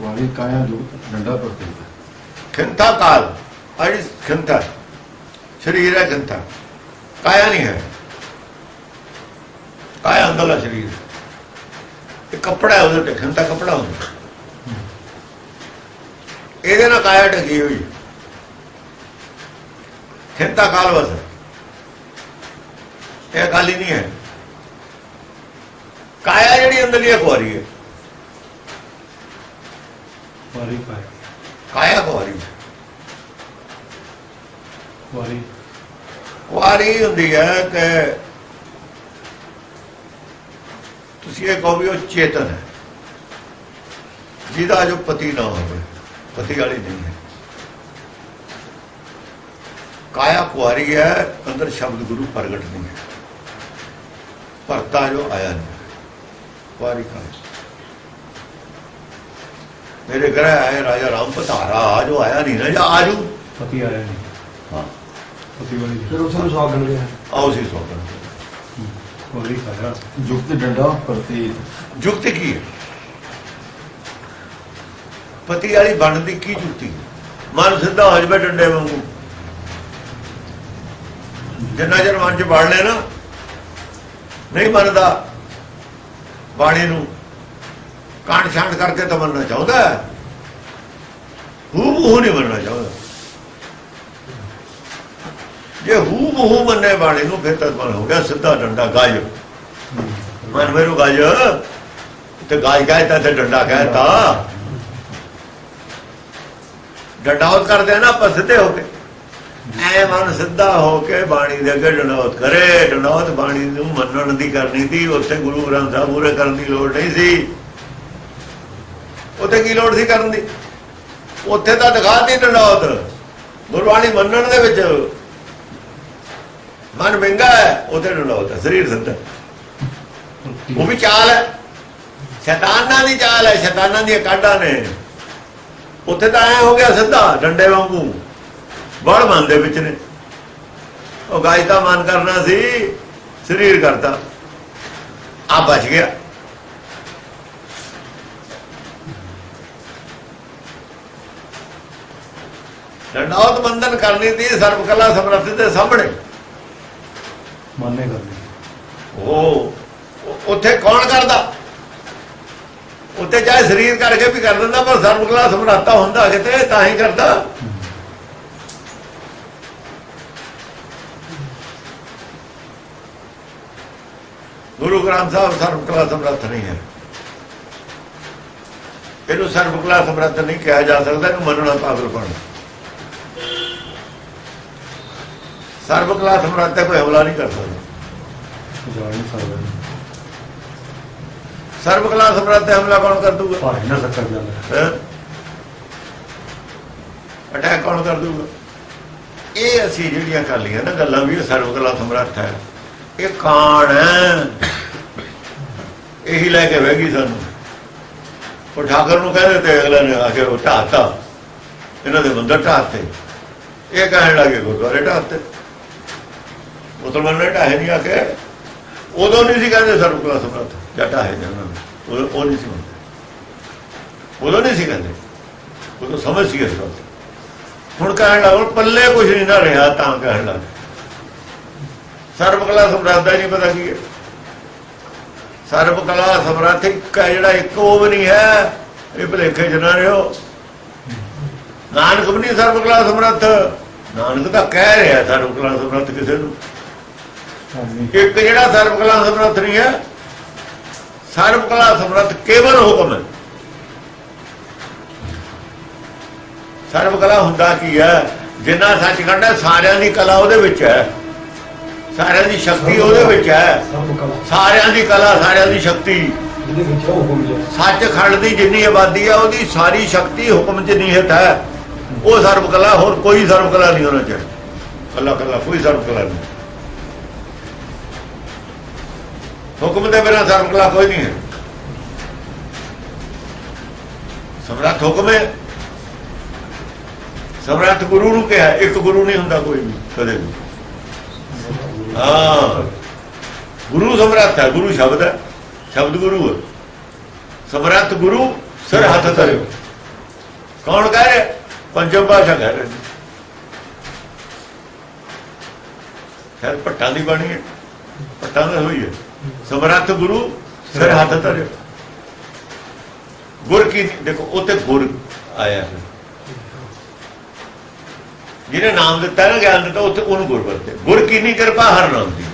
ਵਾਲੀ ਕਾਇਆ ਜੋ ਡੰਡਾ ਪ੍ਰਤੀਤ ਖਿੰਤਾ ਕਾਲ ਅੜੀ ਖਿੰਤਾ, ਸਰੀਰ ਹੈ ਖਿੰਤਾ। ਕਾਇਆ ਨਹੀਂ ਹੈ। ਕਾਇਆ ਅੰਦਰਲਾ ਸਰੀਰ। ਇਹ ਕੱਪੜਾ ਹੈ ਉਹਦੇ ਤੇ, ਖਿੰਤਾ ਕੱਪੜਾ ਹੁੰਦਾ। ਇਹਦੇ ਨਾਲ ਕਾਇਆ ਢਕੀ ਹੋਈ। ਖਿੰਤਾ ਕਾਲ ਵਸ ਇਹ ਕਾਲੀ ਨਹੀਂ ਹੈ। ਕਾਇਆ ਜਿਹੜੀ ਅੰਦਰਲੀ ਕੁਆਰੀ ਹੈ। ਵਾਲੀ ਕਾਇਆ ਹੈ ਵਾਲੀ ਕੁਆਰੀ ਹੁੰਦੀ ਹੈ ਕਿ ਤੁਸੀਂ ਇਹ ਕਹੋ ਵੀ ਉਹ ਚੇਤਨ ਹੈ ਜਿਹਦਾ ਜੋ ਪਤੀ ਨਾ ਹੋਵੇ ਪਤੀ ਵਾਲੀ ਨਹੀਂ ਹੈ ਕਾਇਆ ਕੁਆਰੀ ਹੈ ਅੰਦਰ ਸ਼ਬਦ ਗੁਰੂ ਪ੍ਰਗਟ ਨਹੀਂ ਹੈ ਭਰਤਾ ਜੋ ਆਇਆ ਨਹੀਂ ਕੁਆਰੀ ਕਾਇਆ ਮੇਰੇ ਘਰ ਆਏ ਰਾਜਾ ਰਾਮ ਪਤਾਰਾ ਜੋ ਆਇਆ ਨਹੀਂ ਨਾ ਜਾਂ ਆਜੂ। ਪਤੀ ਆਇਆ ਨਹੀਂ। ਹਾਂ। ਪਤੀ ਵਾਲੀ। ਫਿਰ ਉਸ ਨੂੰ ਸੌਗਣ ਗਿਆ। ਆਓ ਸੀ ਸੋਕਣ ਵਾਲੀ ਕਾਇਆ ਜੁਗਤ ਡੰਡਾ ਪ੍ਰਤੀਤ ਜੁਗਤ ਕੀ ਹੈ? ਪਤੀ ਵਾਲੀ ਬਣਨ ਦੀ ਕੀ ਜੁਗਤੀ? ਮਨ ਸਿੱਧਾ ਹੋ ਜਵੇ ਡੰਡੇ ਵਾਂਗੂ। ਜਿੰਨਾ ਚਿਰ ਮਨ ਚ ਵੜ ਲੈ ਨਾ ਨਹੀਂ ਮੰਨਦਾ ਬਾਣੀ ਨੂੰ ਕਾਂਡ ਛਾਂਡ ਕਰਕੇ ਤਾਂ ਮੰਨਣਾ ਚਾਹੁੰਦਾ ਹੂ ਹੂ ਨਹੀਂ ਮੰਨਣਾ ਚਾਹੁੰਦਾ। ਜੇ ਹੂ ਹੂ ਮੰਨੇ ਬਾਣੀ ਨੂੰ ਫਿਰ ਤਾਂ ਮਨ ਹੋ ਗਿਆ ਸਿੱਧਾ ਡੰਡਾ ਗਾਇਬ ਮਨ ਮੇਰੂ ਗਾਜ। ਤੇ ਗਾਜ ਕਹਿਤਾ ਤੇ ਡੰਡਾ ਕਹਿਤਾ। ਡੰਡਾਵਤ ਕਰਦੇ ਆ ਨਾ ਆਪਾਂ ਸਿੱਧੇ ਹੋ ਕੇ। ਐ ਮਨ ਸਿੱਧਾ ਹੋ ਕੇ ਬਾਣੀ ਦੇ ਅੱਗੇ ਡੰਡਾਵਤ ਕਰੇ। ਡੰਡਾਵਤ ਬਾਣੀ ਨੂੰ ਮੰਨਣ ਦੀ ਕਰਨੀ ਸੀ। ਉੱਥੇ ਗੁਰੂ ਗ੍ਰੰਥ ਸਾਹਿਬ ਪੂਰੇ ਕਰਨ ਦੀ ਲੋੜ ਨਹੀਂ ਸੀ। ਉੱਥੇ ਕੀ ਲੋੜ ਸੀ ਕਰਨ ਦੀ? ਉੱਥੇ ਤਾਂ ਦਿਖਾਤੀ ਡੰਡੌਤ ਗੁਰਬਾਣੀ ਮੰਨਣ ਦੇ ਵਿੱਚ ਮਨ ਮਹਿੰਗਾ ਹੈ, ਉੱਥੇ ਡੰਡਾਵਤ ਹੈ, ਸਰੀਰ ਸਿੱਧਾ ਉਹ ਵੀ ਚਾਲ ਹੈ। ਸ਼ੈਤਾਨਾਂ ਦੀ ਚਾਲ ਹੈ, ਸ਼ੈਤਾਨਾਂ ਦੀਆਂ ਕਾਢਾਂ ਨੇ। ਉੱਥੇ ਤਾਂ ਐ ਹੋ ਗਿਆ ਸਿੱਧਾ, ਡੰਡੇ ਵਾਂਗੂ। ਬੜ ਮਨ ਦੇ ਵਿੱਚ ਨੇ। ਉਹ ਗਾਇਤਾ ਮਨ ਕਰਨਾ ਸੀ, ਸਰੀਰ ਕਰਤਾ। ਆ ਬਚ ਗਿਆ। ਡੰਡਾਵਤ ਬੰਧਨ ਕਰਨੀ ਦੀ ਸਰਬ ਕਲਾ ਸਮਰੱਥ ਦੇ ਸਾਹਮਣੇ। ਮੰਨੇ ਕਰਨੀ ਉਹ ਉੱਥੇ ਕੌਣ ਕਰਦਾ? ਉੱਥੇ ਚਾਹੇ ਸਰੀਰ ਕਰਕੇ ਵੀ ਕਰ ਦਿੰਦਾ ਪਰ ਸਰਬ ਕਲਾ ਸਮਰਾਤਾ ਹੁੰਦਾ ਕਿਤੇ ਤਾਂ ਹੀ ਕਰਦਾ। ਗੁਰੂ ਗ੍ਰੰਥ ਸਾਹਿਬ ਸਰਬ ਕਲਾ ਸਮਰੱਥ ਨਹੀਂ ਹੈ। ਇਹਨੂੰ ਸਰਬ ਕਲਾ ਸਮਰੱਥ ਨਹੀਂ ਕਿਹਾ ਜਾ ਸਕਦਾ ਇਹਨੂੰ ਮੰਨਣਾ ਪਾਗਲਪਣ ਸਰਬ ਕਲਾ ਸਮਰੱਥ ਹੈ ਕੋਈ ਹਮਲਾ ਨਹੀਂ ਕਰ ਸਕਦਾ। ਜਾਣ ਨਹੀਂ ਸਕਦਾ। ਸਰਬ ਕਲਾ ਸਮਰੱਥ ਹੈ ਹਮਲਾ ਕੌਣ ਕਰ ਦੂਗਾ? ਭਾਈ ਨਾ ਸੱਕਰ ਜਾਂਦਾ? ਅਟੈਕ ਕੌਣ ਕਰ ਦੂਗਾ? ਇਹ ਅਸੀਂ ਜਿਹੜੀਆਂ ਕਰ ਲਈਆਂ ਨਾ ਗੱਲਾਂ ਵੀ ਸਰਬ ਕਲਾ ਸਮਰੱਥ ਹੈ। ਇਹ ਕਾਣ ਹੈ। ਇਹੀ ਲੈ ਕੇ ਵਹਿਗੀ ਸਾਨੂੰ। ਉਹ ਠਾਕਰ ਨੂੰ ਕਹਿੰਦੇ ਤੇ ਅਗਲੇ ਨੇ ਆ ਕੇ ਉਹ ਢਾਤਾ ਇਹਨਾਂ ਦੇ ਮੰਦਰ ਢਾਤੇ ਇਹ ਕਹਿਣ ਲੱਗੇ ਗੁਰਦੁਆਰੇ ਢਾਤੇ ਮੁਸਲਮਾਨ ਨੇ ਢਾਹੇ ਨਹੀਂ ਆ ਕੇ ਉਦੋਂ ਨਹੀਂ ਸੀ ਕਹਿੰਦੇ ਸਰਬ ਕਲਾ ਸਮਰੱਥ ਜਟਾ ਹੈ ਜਨਾਂ ਉਹ ਉਹ ਨਹੀਂ ਸੀ ਮੰਨਦੇ। ਉਦੋਂ ਨਹੀਂ ਸੀ ਕਹਿੰਦੇ। ਉਦੋਂ ਸਮਝ ਸੀ ਇਸ ਗੱਲ ਹੁਣ ਕਹਿਣ ਲੱਗ ਪਏ, ਪੱਲੇ ਕੁਝ ਨਹੀਂ ਨਾ ਰਿਹਾ ਤਾਂ ਕਹਿਣ ਲੱਗ। ਸਰਬ ਕਲਾ ਸਮਰੱਥ ਦਾ ਹੀ ਨਹੀਂ ਪਤਾ ਕੀ ਹੈ। ਸਰਬ ਕਲਾ ਸਮਰੱਥ ਇੱਕ ਜਿਹੜਾ ਇੱਕ ਉਹ ਵੀ ਨਹੀਂ ਹੈ। ਇਹ ਭਲੇਖੇ ਚ ਨਾ ਰਿਓ ਨਾਨਕ ਵੀ ਨਹੀਂ ਸਰਬ ਕਲਾ ਸਮਰੱਥ ਨਾਨਕ ਤਾਂ ਕਹਿ ਰਿਹਾ ਸਰਬ ਕਲਾ ਸਮਰੱਥ ਕਿਸੇ ਨੂੰ। ਇੱਕ ਜਿਹੜਾ ਸਰਬ ਕਲਾ ਸਮਰੱਥ ਨਹੀਂ ਹੈ ਸਰਬ ਕਲਾ ਸਮਰੱਥ ਕੇਵਲ ਹੁਕਮ ਹੈ। ਸਰਬ ਕਲਾ ਹੁੰਦਾ ਕੀ ਹੈ? ਜਿੰਨਾ ਸੱਚਖੰਡ ਹੈ ਸਾਰਿਆਂ ਦੀ ਕਲਾ ਉਹਦੇ ਵਿੱਚ ਹੈ। ਸਾਰਿਆਂ ਦੀ ਸ਼ਕਤੀ ਉਹਦੇ ਵਿੱਚ ਹੈ। ਸਾਰਿਆਂ ਦੀ ਕਲਾ ਸਾਰਿਆਂ ਦੀ ਸ਼ਕਤੀ। ਜੀ ਸੱਚਖੰਡ ਦੀ ਜਿੰਨੀ ਆਬਾਦੀ ਹੈ ਉਹਦੀ ਸਾਰੀ ਸ਼ਕਤੀ ਹੁਕਮ 'ਚ ਨਿਹਿਤ ਹੈ। ਉਹ ਸਰਬ ਕਲਾ ਹੋਰ ਕੋਈ ਸਰਬ ਕਲਾ ਨਹੀਂ ਹੋਣਾ ਚਾਹੀਦਾ। ਕੱਲਾ ਕੱਲਾ ਕੋਈ ਸਰਬ ਕਲਾ ਨਹੀਂ। ਹੁਕਮ ਦੇ ਬਿਨਾਂ ਸਰਬ ਕਲਾ ਕੋਈ ਨਹੀਂ ਹੈ। ਸਮਰੱਥ ਹੁਕਮ ਹੈ। ਸਮਰੱਥ ਗੁਰੂ ਨੂੰ ਕਿਹਾ, ਇੱਕ ਗੁਰੂ ਨਹੀਂ ਹੁੰਦਾ ਕੋਈ ਵੀ, ਕਦੇ ਵੀ। ਹਾਂ। ਗੁਰੂ ਸਮਰੱਥ ਹੈ, ਗੁਰੂ ਸ਼ਬਦ ਹੈ, ਸ਼ਬਦ ਗੁਰੂ ਹੈ। ਸਮਰੱਥ ਗੁਰੂ ਸਿਰ ਹੱਥ ਧਰਿਓ। ਕੌਣ ਕਹਿ ਰਿਹਾ? ਪੰਜਮ ਭਾਸ਼ਾ ਕਹਿ ਰਹੇ ਖੈਰ ਫਿਰ ਪੱਟਾਂ ਦੀ ਬਾਣੀ ਹੈ। ਪੱਟਾਂ ਦਾ ਹੋਈ ਹੈ। ਸਮਰੱਥ ਗੁਰੂ ਸਿਰ ਹੱਥ ਧਰਿਓ ਗੁਰ ਕੀ ਦੇਖੋ ਉੱਤੇ ਗੁਰ ਆਇਆ ਹੈ ਜਿਹਨੇ ਨਾਮ ਦਿੱਤਾ ਨਾ ਗਿਆਨ ਦਿੱਤਾ ਉੱਥੇ ਉਹਨੂੰ ਗੁਰ ਵਰਤੇ। ਗੁਰ ਕੀ ਨਹੀਂ ਕਿਰਪਾ ਹਰ ਨਾਮ ਦੀ।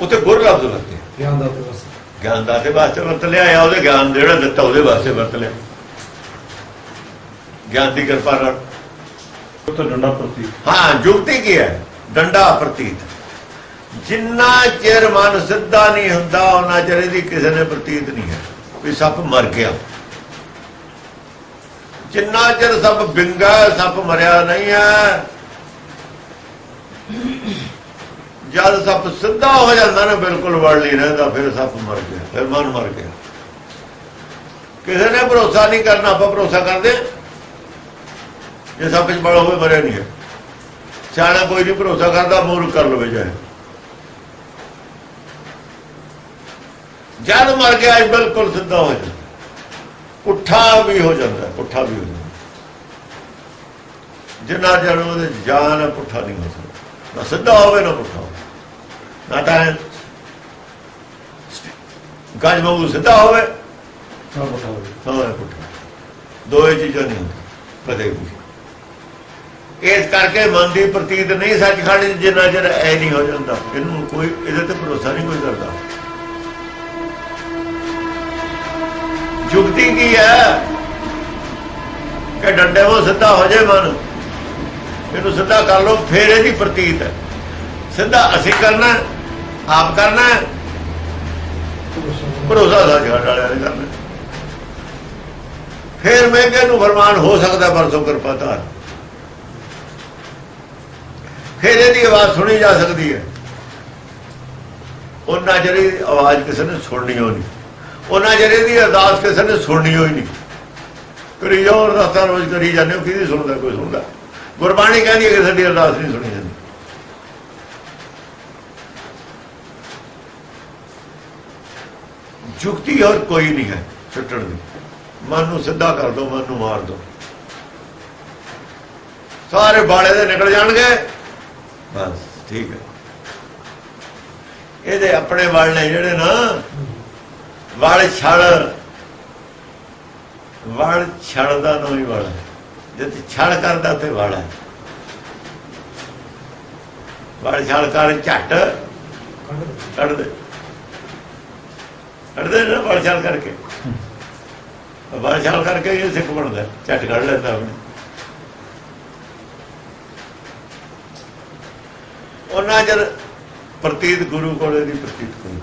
ਉੱਥੇ ਗੁਰ ਲਫ਼ਜ਼ ਵਰਤੇ। ਗਿਆਨ ਦਾ ਤੇ ਬਸ ਗਿਆਨ ਦਾ ਦੇ ਵਾਸਤੇ ਵਰਤ ਲਿਆ ਆ ਉਹਦੇ ਗਿਆਨ ਜਿਹੜਾ ਦਿੱਤਾ ਉਹਦੇ ਵਾਸਤੇ ਵਰਤ ਲਿਆ। ਗਿਆਨ ਦੀ ਕਿਰਪਾ ਨਾਲ ਤਾਂ ਡੰਡਾ ਪ੍ਰਤੀ ਹਾਂ, ਜੁਗਤੀ ਕੀ ਹੈ? ਡੰਡਾ ਪ੍ਰਤੀਤ। ਜਿੰਨਾ ਚਿਰ ਮਨ ਸਿੱਧਾ ਨਹੀਂ ਹੁੰਦਾ ਉਹਨਾਂ ਚਿਰ ਇਹਦੀ ਕਿਸੇ ਨੇ ਪ੍ਰਤੀਤ ਨਹੀਂ ਹੈ। ਵੀ ਸੱਪ ਮਰ ਗਿਆ। ਜਿੰਨਾ ਚਿਰ ਸੱਪ ਬਿੰਗਾ ਸੱਪ ਮਰਿਆ ਨਹੀਂ ਹੈ। ਜਦ ਸੱਪ ਸਿੱਧਾ ਹੋ ਜਾਂਦਾ ਨਾ, ਬਿਲਕੁਲ ਵੜ ਨਹੀਂ ਰਹਿੰਦਾ, ਫਿਰ ਸੱਪ ਮਰ ਗਿਆ, ਫਿਰ ਮਨ ਮਰ ਗਿਆ। ਕਿਸੇ ਨੇ ਭਰੋਸਾ ਨਹੀਂ ਕਰਨਾ, ਆਪਾਂ ਭਰੋਸਾ ਕਰਦੇ ਜੇ ਸੱਪ ਚ ਬੜ ਹੋਵੇ ਮਰਿਆ ਨਹੀਂ ਹੈ। ਸਿਆਣਾ ਕੋਈ ਨਹੀਂ ਭਰੋਸਾ ਕਰਦਾ ਮੂਰਖ ਕਰ ਲਵੇ ਜਾਏ ਜਦ ਮਰ ਗਿਆ ਇਹ ਬਿਲਕੁਲ ਸਿੱਧਾ ਹੋ ਜਾਂਦਾ। ਪੁੱਠਾ ਵੀ ਹੋ ਜਾਂਦਾ ਪੁੱਠਾ ਵੀ ਹੋ ਜਾਂਦਾ। ਜਿੰਨਾ ਜਰ ਉਹਦੇ ਜਾਨ ਪੁੱਠਾ ਨਹੀਂ ਹੋ ਸਕਦਾ। ਨਾ ਸਿੱਧਾ ਹੋਵੇ ਨਾ ਪੁੱਠਾ ਨਾ ਤਾਂ ਗੱਜ ਵਾਂਗੂ ਸਿੱਧਾ ਹੋਵੇ। ਨਾ ਪਤਾ ਹੋਵੇ ਪੁੱਠਾ। ਦੋਏ ਚੀਜ਼ਾਂ ਨਹੀਂ ਕਦੇ ਵੀ। ਇਸ ਕਰਕੇ ਮਨ ਦੀ ਪ੍ਰਤੀਤ ਨਹੀਂ ਸੱਚਖੰਡ 'ਚ ਜਿੰਨਾ ਚਿਰ ਐ ਨਹੀਂ ਹੋ ਜਾਂਦਾ। ਇਹਨੂੰ ਕੋਈ ਇਹਦੇ ਤੇ ਭਰੋਸਾ ਨਹੀਂ ਕੋਈ ਕਰਦਾ। ਜੁਗਤੀ ਕੀ ਹੈ? ਕਿ ਡੰਡੇ ਉਹ ਸਿੱਧਾ ਹੋ ਜਾਏ ਮਨ। ਇਹਨੂੰ ਸਿੱਧਾ ਕਰ ਲਓ ਫੇਰ ਇਹਦੀ ਪ੍ਰਤੀਤ ਹੈ। ਸਿੱਧਾ ਅਸੀਂ ਕਰਨਾ ਆਪ ਕਰਨਾ ਹੈ, ਭਰੋਸਾ ਸੱਚਖੰਡ ਵਾਲਿਆਂ ਨੇ ਕਰਨਾ ਫੇਰ ਮੈਂ ਮਹਿੰਗੇ ਨੂੰ ਫਰਮਾਨ ਹੋ ਸਕਦਾ ਪਰਸੋਂ ਕਿਰਪਾ ਧਾਰ ਫਿਰ ਇਹਦੀ ਆਵਾਜ਼ ਸੁਣੀ ਜਾ ਸਕਦੀ ਹੈ। ਉਹਨਾਂ ਜਿਹੜੀ ਆਵਾਜ਼ ਕਿਸੇ ਨੇ ਸੁਣਨੀ ਹੋਣੀ। ਉਹਨਾਂ ਜਿਹੜੇ ਦੀ ਅਰਦਾਸ ਕਿਸੇ ਨੇ ਸੁਣਨੀ ਹੋਈ ਨਹੀਂ। ਕਰੀ ਜਾਓ, ਅਰਦਾਸਾਂ ਰੋਜ਼ ਕਰੀ ਜਾਂਦੇ ਹੋ, ਕਿਹਦੀ ਸੁਣਦਾ, ਕੋਈ ਸੁਣਦਾ? ਗੁਰਬਾਣੀ ਕਹਿੰਦੀ ਹੈ ਕਿ ਸਾਡੀ ਅਰਦਾਸ ਨਹੀਂ ਸੁਣੀ ਜਾਂਦੀ। ਜੁਗਤੀ ਹੋਰ ਕੋਈ ਨਹੀਂ ਹੈ ਛੁੱਟਣ ਦੀ। ਮਨ ਨੂੰ ਸਿੱਧਾ ਕਰ ਦੋ, ਮਨ ਨੂੰ ਮਾਰ ਦੋ। ਸਾਰੇ ਬਾਲੇ ਦੇ ਨਿਕਲ ਜਾਣਗੇ। ਬਸ, ਠੀਕ ਹੈ। ਇਹਦੇ ਆਪਣੇ ਵਾਲ ਨੇ ਜਿਹੜੇ ਨਾ, ਵਾਲ ਛੜ ਵਾਲ ਛੜਦਾ ਨਹੀਂ ਵਾਲ ਜਦ ਛੜ ਕਰਦਾ ਤੇ ਵਾਲ ਹੈ। ਵਾਲ ਛੜ ਕਰ ਝੱਟ, ਕੱਢ ਦੇ। ਕੱਢਦੇ ਨਾ ਵਾਲ ਛੜ ਕਰਕੇ। ਵਾਲ ਛੜ ਕਰਕੇ ਇਹ ਸਿੱਖ ਬਣਦਾ, ਝੱਟ ਕੱਢ ਲੈਂਦਾ ਉਹਨੇ। ਉਹਨਾਂ ਜਦ ਪ੍ਰਤੀਤ ਗੁਰੂ ਕੋਲੇ ਦੀ ਪ੍ਰਤੀਤ ਕੋਈ